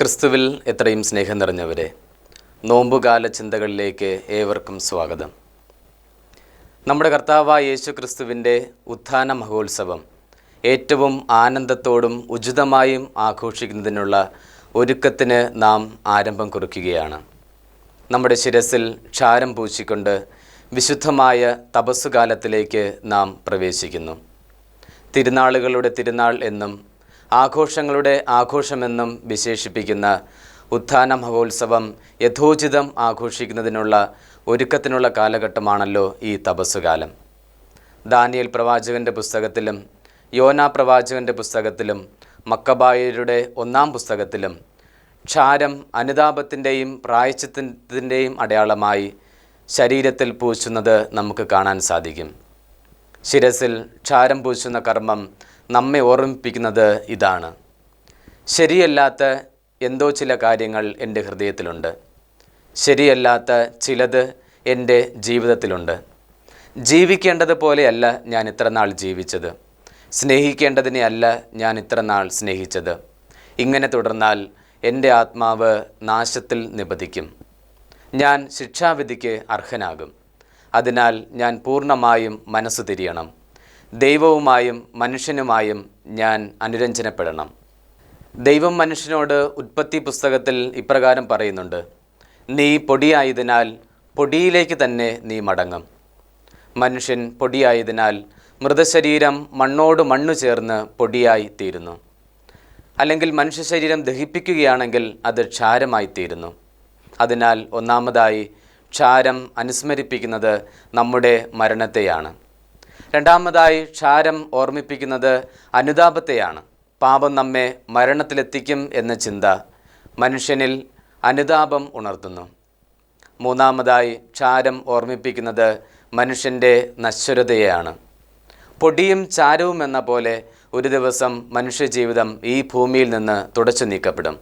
ക്രിസ്തുവിൽ എത്രയും സ്നേഹം നിറഞ്ഞവരെ നോമ്പുകാല ചിന്തകളിലേക്ക് ഏവർക്കും സ്വാഗതം. നമ്മുടെ കർത്താവായ യേശു ക്രിസ്തുവിന്റെ ഉത്ഥാന മഹോത്സവം ഏറ്റവും ആനന്ദത്തോടും ഉചിതമായും ആഘോഷിക്കുന്നതിനുള്ള ഒരുക്കത്തിന് നാം ആരംഭം കുറിക്കുകയാണ്. നമ്മുടെ ശിരസിൽ ക്ഷാരം പൂശിക്കൊണ്ട് വിശുദ്ധമായ തപസ്സുകാലത്തിലേക്ക് നാം പ്രവേശിക്കുന്നു. തിരുനാളുകളുടെ തിരുനാൾ എന്നും ആഘോഷങ്ങളുടെ ആഘോഷമെന്നും വിശേഷിപ്പിക്കുന്ന ഉത്ഥാന മഹോത്സവം യഥോചിതം ആഘോഷിക്കുന്നതിനുള്ള ഒരുക്കത്തിനുള്ള കാലഘട്ടമാണല്ലോ ഈ തപസ്സുകാലം. ദാനിയൽ പ്രവാചകന്റെ പുസ്തകത്തിലും യോന പ്രവാചകന്റെ പുസ്തകത്തിലും മക്കബായരുടെ ഒന്നാം പുസ്തകത്തിലും ക്ഷാരം അനുതാപത്തിന്റെയും പ്രായച്ചത്തിന്റെയും അടയാളമായി ശരീരത്തിൽ പൂശുന്നത് നമുക്ക് കാണാൻ സാധിക്കും. ശിരസിൽ ക്ഷാരം പൂശുന്ന കർമ്മം നമ്മെ ഓർമ്മിപ്പിക്കുന്നത് ഇതാണ്. ശരിയല്ലാത്ത എന്തോ ചില കാര്യങ്ങൾ എന്റെ ഹൃദയത്തിലുണ്ട്. ശരിയല്ലാത്ത ചിലത് എന്റെ ജീവിതത്തിലുണ്ട്. ജീവിക്കേണ്ടത് പോലെയല്ല ഞാൻ ഇത്ര നാൾ ജീവിച്ചത്. സ്നേഹിക്കേണ്ടതിനെ അല്ല ഞാൻ ഇത്ര നാൾ സ്നേഹിച്ചത്. ഇങ്ങനെ തുടർന്നാൽ എന്റെ ആത്മാവ് നാശത്തിൽ നിപതിക്കും. ഞാൻ ശിക്ഷാവിധിക്ക് അർഹനാകും. അതിനാൽ ഞാൻ പൂർണമായും മനസ്സ് തിരിയണം. ദൈവവുമായും മനുഷ്യനുമായും ഞാൻ അനുരഞ്ജനപ്പെടണം. ദൈവം മനുഷ്യനോട് ഉൽപ്പത്തി പുസ്തകത്തിൽ ഇപ്രകാരം പറയുന്നുണ്ട്. നീ പൊടിയായതിനാൽ പൊടിയിലേക്ക് തന്നെ നീ മടങ്ങും. മനുഷ്യൻ പൊടിയായതിനാൽ മൃതശരീരം മണ്ണോട് മണ്ണു ചേർന്ന് പൊടിയായി തീരുന്നു. അല്ലെങ്കിൽ മനുഷ്യ ശരീരം ദഹിപ്പിക്കുകയാണെങ്കിൽ അത് ക്ഷാരമായി തീരുന്നു. അതിനാൽ ഒന്നാമതായി ക്ഷാരം അനുസ്മരിപ്പിക്കുന്നത് നമ്മുടെ മരണത്തെയാണ്. രണ്ടാമതായി ക്ഷാരം ഓർമ്മിപ്പിക്കുന്നത് അനുതാപത്തെയാണ്. പാപം നമ്മെ മരണത്തിലെത്തിക്കും എന്ന ചിന്ത മനുഷ്യനിൽ അനുതാപം ഉണർത്തുന്നു. മൂന്നാമതായി ക്ഷാരം ഓർമ്മിപ്പിക്കുന്നത് മനുഷ്യന്റെ നശ്വരതയെയാണ്. പൊടിയും ചാരവും എന്ന പോലെ ഒരു ദിവസം മനുഷ്യജീവിതം ഈ ഭൂമിയിൽ നിന്ന് തുടച്ചു നീക്കപ്പെടും.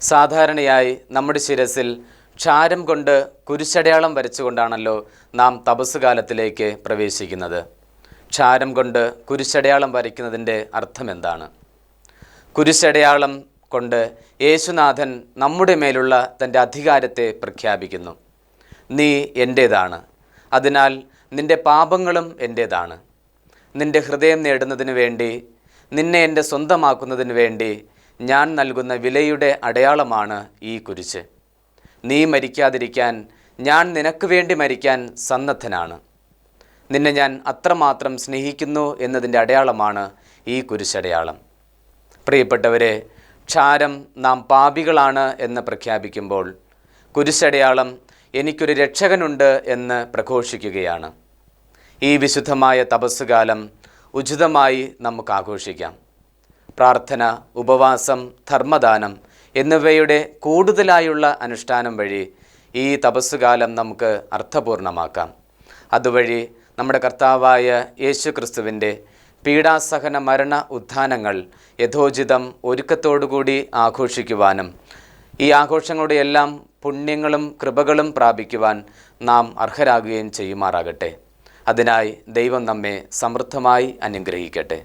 സാധാരണയായി നമ്മുടെ ശിരസിൽ ക്ഷാരം കൊണ്ട് കുരിശടയാളം വരച്ചുകൊണ്ടാണല്ലോ നാം തപസ്സുകാലത്തിലേക്ക് പ്രവേശിക്കുന്നത്. ക്ഷാരം കൊണ്ട് കുരിശടയാളം വരയ്ക്കുന്നതിന്റെ അർത്ഥം എന്താണ് കുരിശടയാളം കൊണ്ട് യേശുനാഥൻ നമ്മുടെ മേലുള്ള തന്റെ അധികാരത്തെ പ്രഖ്യാപിക്കുന്നു. നീ എന്റേതാണ്. അതിനാൽ നിന്റെ പാപങ്ങളും എന്റേതാണ്. നിന്റെ ഹൃദയം നേടുന്നതിന് വേണ്ടി നിന്നെ എന്റെ സ്വന്തമാക്കുന്നതിന് വേണ്ടി ഞാൻ നൽകുന്ന വിലയുടെ അടയാളമാണ് ഈ കുരിശ്. നീ മരിക്കാതിരിക്കാൻ ഞാൻ നിനക്ക് വേണ്ടി മരിക്കാൻ സന്നദ്ധനാണ്. നിന്നെ ഞാൻ അത്രമാത്രം സ്നേഹിക്കുന്നു എന്നതിന്റെ അടയാളമാണ് ഈ കുരിശടയാളം. പ്രിയപ്പെട്ടവരെ ക്ഷാരം നാം പാപികളാണ് എന്ന് പ്രഖ്യാപിക്കുമ്പോൾ കുരിശടയാളം എനിക്കൊരു രക്ഷകനുണ്ട് എന്ന് പ്രഘോഷിക്കുകയാണ്. ഈ വിശുദ്ധമായ തപസ്സുകാലം ഉചിതമായി നമുക്ക് ആഘോഷിക്കാം പ്രാർത്ഥന ഉപവാസം ധർമ്മദാനം എന്നിവയുടെ കൂടുതലായുള്ള അനുഷ്ഠാനം വഴി ഈ തപസ്സുകാലം നമുക്ക് അർത്ഥപൂർണമാക്കാം. അതുവഴി നമ്മുടെ കർത്താവായ യേശു ക്രിസ്തുവിന്റെ പീഡാസഹന മരണ ഉത്ഥാനങ്ങൾ യഥോചിതം ഒരുക്കത്തോടുകൂടി ആഘോഷിക്കുവാനും ഈ ആഘോഷങ്ങളുടെ എല്ലാം പുണ്യങ്ങളും കൃപകളും പ്രാപിക്കുവാൻ നാം അർഹരാകുകയും ചെയ്യുമാറാകട്ടെ. അതിനായി ദൈവം നമ്മെ സമൃദ്ധമായി അനുഗ്രഹിക്കട്ടെ.